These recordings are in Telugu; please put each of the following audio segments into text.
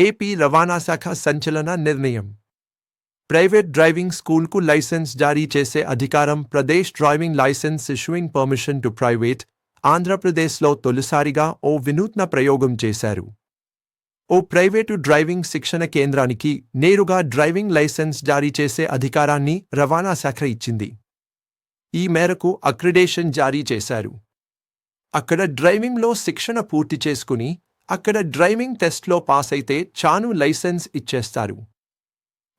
ఏపీ రవాణా శాఖ సంచలన నిర్ణయం. ప్రైవేట్ డ్రైవింగ్ స్కూల్కు లైసెన్స్ జారీ చేసే అధికారం Pradesh driving licence issuing permission to private ఆంధ్రప్రదేశ్లో తొలిసారిగా ఓ వినూత్న ప్రయోగం చేశారు. ఓ ప్రైవేటు డ్రైవింగ్ శిక్షణ కేంద్రానికి నేరుగా డ్రైవింగ్ లైసెన్స్ జారీ చేసే అధికారాన్ని రవాణా శాఖ ఇచ్చింది. ఈ మేరకు అక్రిడేషన్ జారీ చేశారు. అక్కడ డ్రైవింగ్లో శిక్షణ పూర్తి చేసుకుని అక్కడ డ్రైవింగ్ టెస్ట్లో పాస్ అయితే చాను లైసెన్స్ ఇచ్చేస్తారు.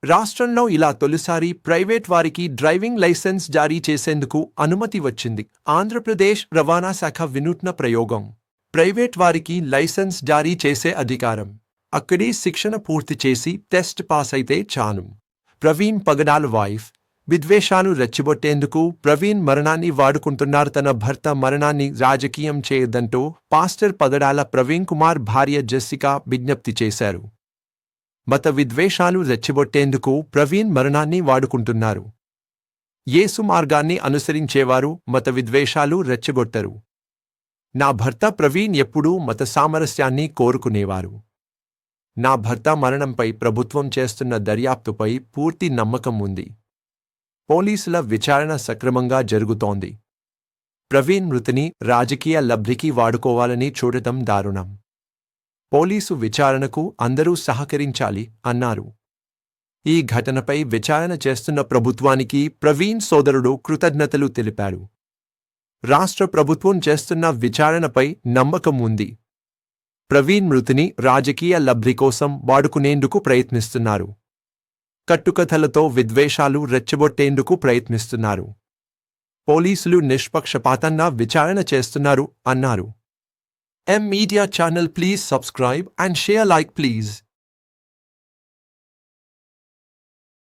రాష్ట్రంలో ఇలా తొలిసారి ప్రైవేట్ వారికి డ్రైవింగ్ లైసెన్స్ జారీ చేసేందుకు అనుమతి వచ్చింది. ఆంధ్రప్రదేశ్ రవాణా శాఖ వినూత్న ప్రయోగం. ప్రైవేట్ వారికి లైసెన్స్ జారీ చేసే అధికారం. అక్కడే శిక్షణ పూర్తి చేసి టెస్ట్ పాస్ అయితే చాను. ప్రవీణ్ పగడాల్ వైఫ్ విద్వేషాలు రెచ్చగొట్టేందుకు ప్రవీణ్ మరణాన్ని వాడుకుంటున్నారు. తన భర్త మరణాన్ని రాజకీయం చేయొద్దంటూ పాస్టర్ పగడాల ప్రవీణ్ కుమార్ భార్య జెస్సికా విజ్ఞప్తి చేశారు. మత విద్వేషాలు రెచ్చగొట్టేందుకు ప్రవీణ్ మరణాన్ని వాడుకుంటున్నారు. యేసు మార్గాన్ని అనుసరించేవారు మత విద్వేషాలు రెచ్చగొట్టరు నా భర్త ప్రవీణ్ ఎప్పుడూ మత సామరస్యాన్ని కోరుకునేవారు. నా భర్త మరణంపై ప్రభుత్వం చేస్తున్న దర్యాప్తుపై పూర్తి నమ్మకం ఉంది. పోలీసుల విచారణ సక్రమంగా జరుగుతోంది. ప్రవీణ్ మృతిని రాజకీయ లబ్ధికి వాడుకోవాలని చూడటం దారుణం. పోలీసు విచారణకు అందరూ సహకరించాలి అన్నారు. ఈ ఘటనపై విచారణ చేస్తున్న ప్రభుత్వానికి ప్రవీణ్ సోదరుడు కృతజ్ఞతలు తెలిపారు. రాష్ట్ర ప్రభుత్వం చేస్తున్న విచారణపై నమ్మకం ఉంది. ప్రవీణ్ మృతిని రాజకీయ లబ్ధి కోసం వాడుకునేందుకు ప్రయత్నిస్తున్నారు. కట్టుకథలతో విద్వేషాలు రెచ్చగొట్టేందుకు ప్రయత్నిస్తున్నారు. పోలీసులు నిష్పక్షపాతంగా విచారణ చేస్తున్నారు అన్నారు. M media channel please subscribe and share like please